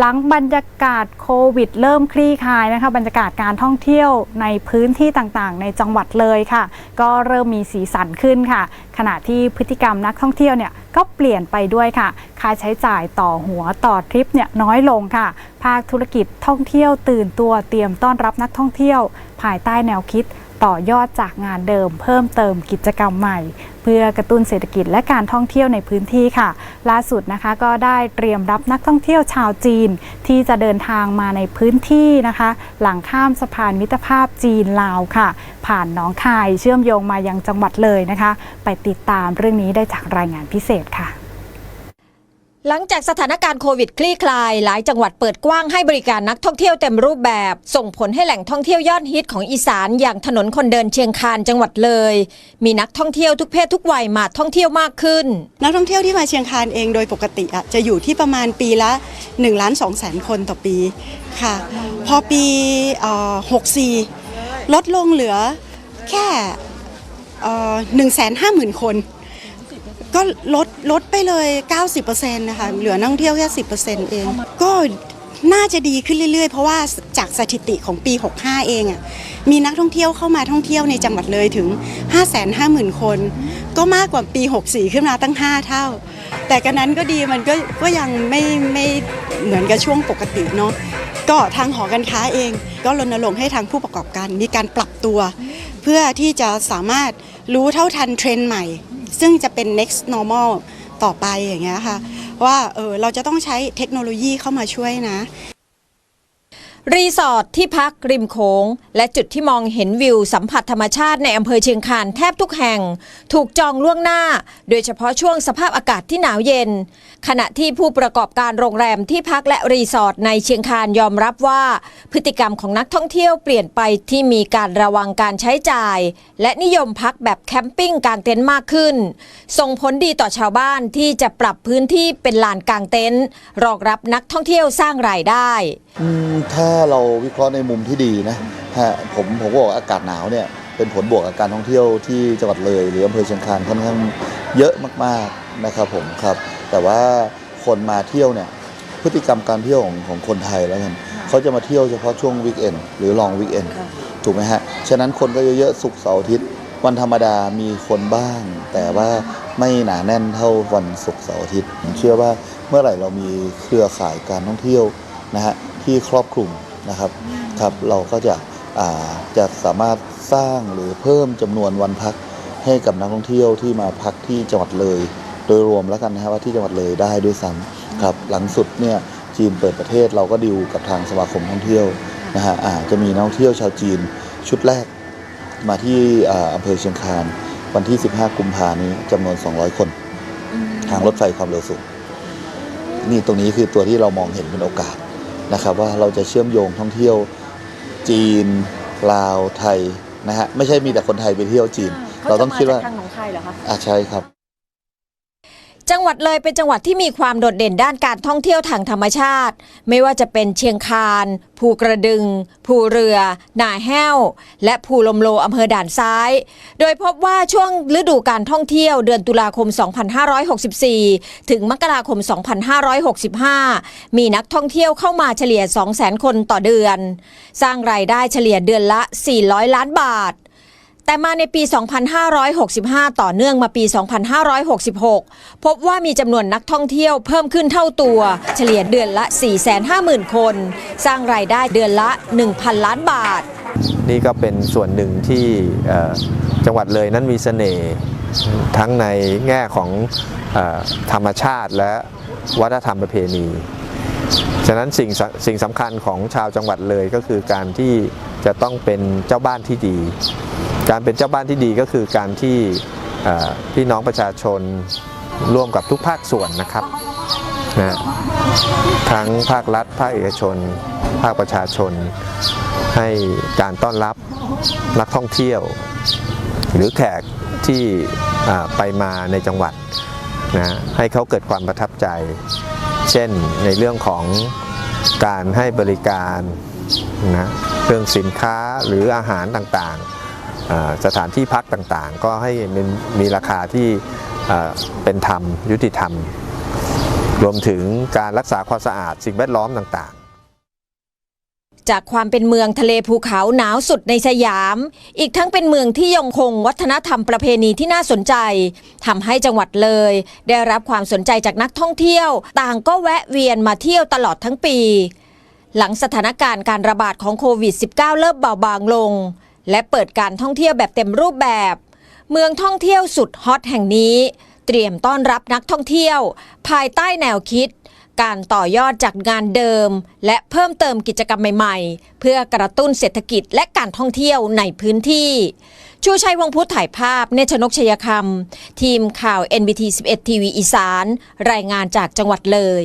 หลังบรรยากาศโควิด เริ่มคลี่คลายนะคะบรรยากาศการท่องเที่ยวในพื้นที่ต่างๆ ในจังหวัดเลยค่ะ ก็เริ่มมีสีสันขึ้นค่ะ ขณะที่พฤติกรรมนักท่องเที่ยวเนี่ยก็เปลี่ยนไปด้วยค่ะ ค่าใช้จ่ายต่อหัวต่อทริปเนี่ยน้อยลงค่ะ ภาคธุรกิจท่องเที่ยวตื่นตัวเตรียมต้อนรับนักท่องเที่ยว ภายใต้แนวคิดต่อยอดจากงานเดิมเพิ่มเติมกิจกรรมใหม่ เพื่อกระตุ้นเศรษฐกิจและการท่องเที่ยวในพื้นที่ค่ะ ล่าสุดนะคะก็ได้เตรียมรับนักท่องเที่ยวชาวจีน ที่จะเดินทางมาในพื้นที่นะคะ หลังข้ามสะพานมิตรภาพจีนลาวค่ะ ผ่านหนองคายเชื่อมโยงมายังจังหวัดเลยนะคะ ไปติดตามเรื่องนี้ได้จากรายงานพิเศษค่ะ หลังจากสถานการณ์โควิดคลี่คลาย หลายจังหวัดเปิดกว้างให้บริการนักท่องเที่ยวเต็มรูปแบบ ส่งผลให้แหล่งท่องเที่ยวยอดฮิตของอีสานอย่างถนนคนเดินเชียงคานจังหวัดเลย มีนักท่องเที่ยวทุกเพศทุกวัยมาท่องเที่ยวมากขึ้น นักท่องเที่ยวที่มาเชียงคานเองโดยปกติอะจะอยู่ที่ประมาณปีละ1ล้าน2แสนคนต่อปีค่ะ พอปีเอ่อ64ลดลงเหลือแค่หนึ่งแสนห้าหมื่นคน ก็ลดลดไปเลย 90%นะคะ เหลือนักท่องเที่ยวแค่ 10%เอง ก็น่าจะดีขึ้นเรื่อยๆ เพราะว่าจากสถิติของปี 65 เองอะมีนักท่องเที่ยวเข้ามาท่องเที่ยวในจังหวัดเลยถึง 550,000 คน ก็มากกว่าปี 64 ขึ้นมาตั้ง 5 เท่า แต่กันนั้นก็ดีมันก็ก็ยังไม่ไม่เหมือนกับช่วงปกติเนาะก็ทางหอการค้าเอง ก็รณรงค์ให้ทางผู้ประกอบการมีการปรับตัว เพื่อที่จะสามารถรู้เท่าทันเทรนด์ใหม่ ซึ่งจะเป็น next normal ต่อไปอย่างเงี้ยค่ะว่าเออเราจะต้องใช้เทคโนโลยีเข้ามาช่วยนะ รีสอร์ทที่พักริมโขงและจุดที่มองเห็นวิวสัมผัสธรรมชาติในอำเภอเชียงคานแทบทุกแห่ง ถูกจองล่วงหน้า โดยเฉพาะช่วงสภาพอากาศที่หนาวเย็น ขณะที่ผู้ประกอบการโรงแรมที่พักและรีสอร์ทในเชียงคานยอมรับว่า พฤติกรรมของนักท่องเที่ยวเปลี่ยนไปที่มีการระวังการใช้จ่าย และนิยมพักแบบแคมปิ้งกางเต็นท์มากขึ้น ส่งผลดีต่อชาวบ้านที่จะปรับพื้นที่เป็นลานกางเต็นท์รองรับนักท่องเที่ยวสร้างรายได้ อืมถ้าเราวิเคราะห์ในมุมที่ดีนะฮะผมผมก็บอกอากาศหนาวเนี่ยเป็นผลบวกกับการท่องเที่ยวที่จังหวัดเลย หรืออำเภอเชียงคานค่อนข้างเยอะมากๆนะครับผมครับ แต่ว่าคนมาเที่ยวเนี่ยพฤติกรรมการเที่ยวของของคนไทยแล้วกันเขาจะมาเที่ยวเฉพาะช่วงวีคเอนหรือลองวีคเอนถูกไหมฮะฉะนั้นคนก็เยอะๆศุกร์เสาร์อาทิตย์วันธรรมดามีคนบ้าง แต่ว่าไม่หนาแน่นเท่าวันศุกร์เสาร์อาทิตย์ผมเชื่อว่าเมื่อไหร่เรามีเครือข่ายการท่องเที่ยวนะฮะ ที่ครอบคลุมนะครับครับ เราก็จะจะสามารถสร้างหรือเพิ่มจำนวนวันพักให้กับนักท่องเที่ยวที่มาพักที่จังหวัดเลย โดยรวมแล้วกันนะครับว่าที่จังหวัดเลยได้ด้วยซ้ำครับ หลังสุดเนี่ยจีนเปิดประเทศเราก็ดิวกับทางสมาคมท่องเที่ยวนะฮะจะมีนักท่องเที่ยวชาวจีนชุดแรกมาที่อำเภอเชียงคานวันที่ 15 กุมภานี้จำนวน 200 คน ทางรถไฟความเร็วสูงนี่ตรงนี้คือตัวที่เรามองเห็นเป็นโอกาส นะครับว่าเราจะเชื่อมโยงท่องเที่ยวจีนลาวไทยนะฮะไม่ใช่มีแต่คนไทยไปเที่ยวจีน เราต้องคิดว่าทางหนองคายเหรอคะอ่าใช่ครับ จังหวัดเลยเป็นจังหวัดที่มีความโดดเด่นด้านการท่องเที่ยวทางธรรมชาติ ไม่ว่าจะเป็นเชียงคาน ภูกระดึง ภูเรือ นาแห้ว และภูลมโลอำเภอด่านซ้าย โดยพบว่าช่วงฤดูการท่องเที่ยวเดือนตุลาคม 2564 ถึงมกราคม 2565 มีนักท่องเที่ยวเข้ามาเฉลี่ย 200,000 คนต่อเดือน สร้างรายได้เฉลี่ยเดือนละ 400 ล้านบาท แต่มาในปี 2565 ต่อเนื่องมาปี 2566 พบว่ามีจำนวนนักท่องเที่ยวเพิ่มขึ้นเท่าตัว เฉลี่ยเดือนละ 450,000 คน สร้างรายได้เดือนละ 1,000 ล้านบาท นี่ก็เป็นส่วนหนึ่งที่จังหวัดเลยนั้นมีเสน่ห์ทั้งในแง่ของอธรรมชาติและวัฒนธรรมประเพณี ฉะนั้นสิ่งสิ่งสำคัญของชาวจังหวัดเลยก็คือการที่จะต้องเป็นเจ้าบ้านที่ดี การเป็นเจ้าบ้านที่ดีก็คือการที่พี่น้องประชาชนร่วมกับทุกภาคส่วนนะครับนะทั้งภาครัฐ ภาคเอกชน ภาคประชาชน ให้การต้อนรับนักท่องเที่ยว หรือแขกที่ไปมาในจังหวัดนะให้เขาเกิดความประทับใจ เช่นในเรื่องของการให้บริการนะเรื่องสินค้าหรืออาหารต่างๆ สถานที่พักต่างๆ ก็ให้มีราคาที่เป็นธรรม ยุติธรรม รวมถึงการรักษาความสะอาดสิ่งแวดล้อมต่างๆจากความเป็นเมืองทะเลภูเขาหนาวสุดในสยาม อีกทั้งเป็นเมืองที่ยังคงวัฒนธรรมประเพณีที่น่าสนใจทำให้จังหวัดเลย ได้รับความสนใจจากนักท่องเที่ยว ต่างก็แวะเวียนมาเที่ยวตลอดทั้งปี หลังสถานการณ์การระบาดของโควิด -19 เริ่มเบาบางลง และเปิดการท่องเที่ยวแบบเต็มรูปแบบ เมืองท่องเที่ยวสุดฮอตแห่งนี้ เตรียมต้อนรับนักท่องเที่ยว ภายใต้แนวคิด การต่อยอดจากงานเดิม และเพิ่มเติมกิจกรรมใหม่ ๆ เพื่อกระตุ้นเศรษฐกิจและการท่องเที่ยวในพื้นที่ ชูชัยวงศ์พุทธถ่ายภาพ เนชนกชยคำทีมข่าว NBT 11ทีวีอีสาน รายงานจากจังหวัดเลย